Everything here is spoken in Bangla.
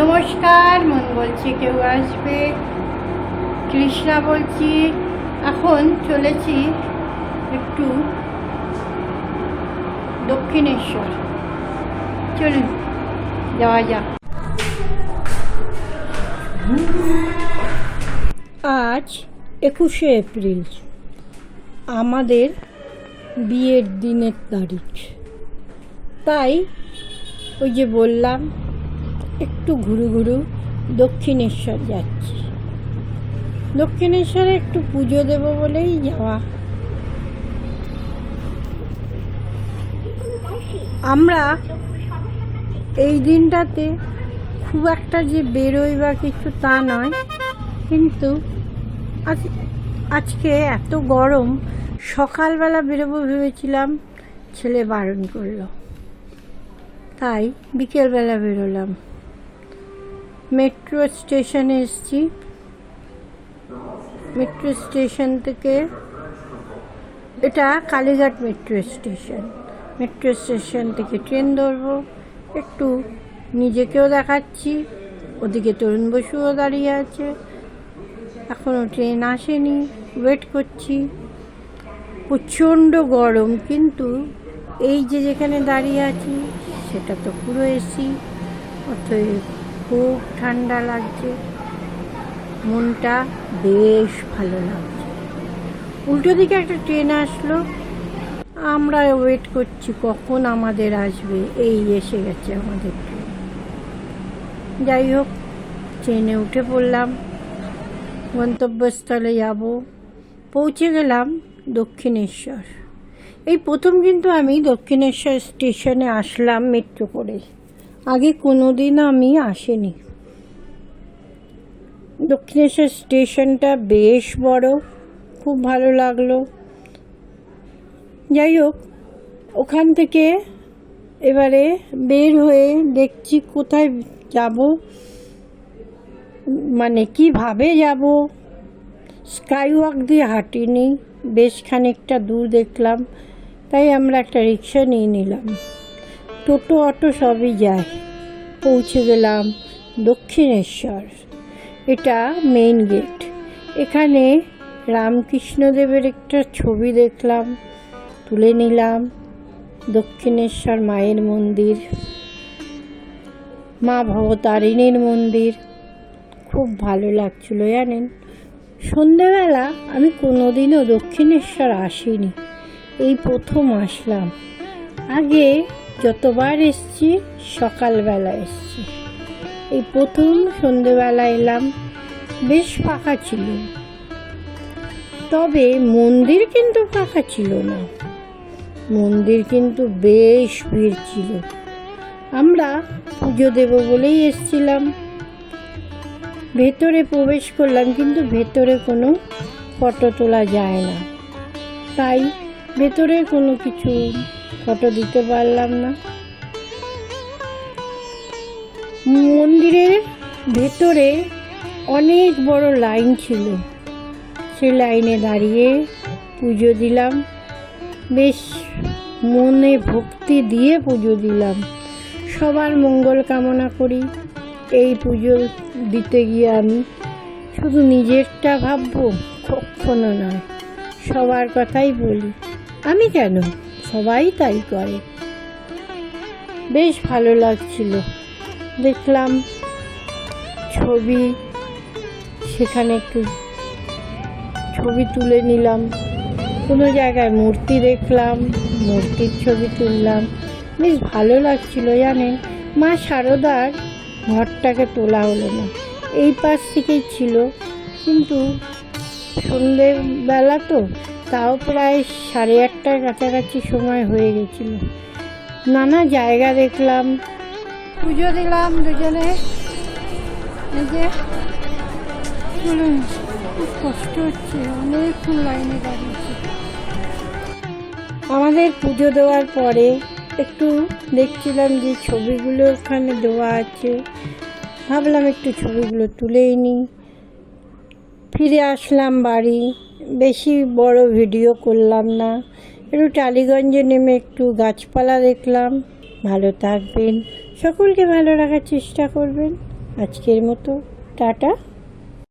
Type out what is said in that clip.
নমস্কার, মন বলছে কেউ আসবে। কৃষ্ণা বলছি, এখন চলেছি একটু দক্ষিণেশ্বর। চলুন, যাওয়া যাক। আজ একুশে এপ্রিল, আমাদের বিয়ের দিনের তারিখ। তাই ওই যে বললাম একটু ঘুরু ঘুরু দক্ষিণেশ্বর যাচ্ছি। দক্ষিণেশ্বরে একটু পুজো দেব বলেই যাওয়া। আমরা এই দিনটাতে খুব একটা যে বেরোই বা কিছু তা নয়, কিন্তু আজ, আজকে এত গরম, সকালবেলা বেরোবো ভেবেছিলাম ছেলে বারণ করল। তাই বিকেলবেলা বেরোলাম। মেট্রো স্টেশনে এসেছি। মেট্রো স্টেশন থেকে এটা Kalighat metro station metro station থেকে ট্রেন ধরবো। একটু নিজেকেও দেখাচ্ছি। ওদিকে তরুণ বসুও দাঁড়িয়ে আছে। এখনও ট্রেন আসেনি। ওয়েট করছি। প্রচণ্ড গরম, কিন্তু এই যে যেখানে দাঁড়িয়ে আছি, সেটা তো পুরো এসি। অতএব খুব ঠান্ডা লাগছে। মনটা বেশ ভালো লাগছে। উল্টো দিকে একটা ট্রেন আসলো। আমরা ওয়েট করছি কখন আমাদের আসবে। এই এসে গেছে আমাদের ট্রেন। যাই হোক, ট্রেনে উঠে পড়লাম। গন্তব্যস্থলে যাব। পৌঁছে গেলাম দক্ষিণেশ্বর। এই প্রথম কিন্তু আমি দক্ষিণেশ্বর স্টেশনে আসলাম মেট্রো করে। আগে কোনো দিন আমি আসিনি। দক্ষিণেশ্বর স্টেশনটা বেশ বড়, খুব ভালো লাগল। যাই হোক, ওখান থেকে এবারে বের হয়ে দেখছি কোথায় যাব মানে কীভাবে যাব। স্কাই ওয়াক দিয়ে হাঁটিনি, বেশ খানিকটা দূর দেখলাম, তাই আমরা একটা রিক্সা নিয়ে নিলাম। টোটো, অটো সবই যায়। পৌঁছে গেলাম দক্ষিণেশ্বর। এটা মেইন গেট এখানে রামকৃষ্ণদেবের একটা ছবি দেখলাম, তুলে নিলাম, দক্ষিণেশ্বর মায়ের মন্দির, মা ভবতারিণীর মন্দির। খুব ভালো লাগছিল, জানেন? সন্ধেবেলা আমি কোনোদিনও দক্ষিণেশ্বর আসিনি, এই প্রথম আসলাম। আগে যতবার এসছি, সকালবেলা এসছি। এই প্রথম সন্ধেবেলা এলাম, বেশ ফাঁকা ছিল। তবে মন্দির কিন্তু ফাঁকা ছিল না। মন্দির কিন্তু বেশ ভিড় ছিল। আমরা পুজো দেব বলেই এসছিলাম। ভেতরে প্রবেশ করলাম, কিন্তু ভেতরে কোনো ফটো তোলা যায় না। তাই ভেতরে কোনো কিছু ফটো দিতে পারলাম না। মন্দিরের ভেতরে অনেক বড় লাইন ছিল। সে লাইনে দাঁড়িয়ে পুজো দিলাম। বেশ মনে ভক্তি দিয়ে পুজো দিলাম। সবার মঙ্গল কামনা করি। এই পুজো দিতে গিয়ে আমি শুধু নিজেরটা ভাববো, কখনো নয়, সবার কথাই বলি। আমি কেন? সবাই তাই করে। বেশ ভালো লাগছিল। দেখলাম ছবি, সেখানে একটু ছবি তুলে নিলাম। কোনো জায়গায় মূর্তি দেখলাম, মূর্তির ছবি তুললাম। বেশ ভালো লাগছিল জানেন, মা শারদার ঘরটাকে তোলা হলো না। এই পাশ থেকেই ছিল। কিন্তু সন্ধেবেলা তো তাও প্রায় সাড়ে আটটার কাছাকাছি সময় হয়ে গেছিল। নানা জায়গা দেখলাম। পুজো দিলাম দুজনে। যে খুব কষ্ট হচ্ছে, অনেকক্ষণ লাইনে দাঁড়িয়েছি। আমাদের পুজো দেওয়ার পরে একটু দেখছিলাম যে ছবিগুলো ওখানে দেওয়া আছে। ভাবলাম একটু ছবিগুলো তুলেই নিই। ফিরে আসলাম বাড়ি। বেশি বড় ভিডিও করলাম না। একটু টালিগঞ্জে নেমে একটু গাছপালা দেখলাম। ভালো থাকবেন। সকলকে ভালো রাখার চেষ্টা করবেন। আজকের মতো। টাটা।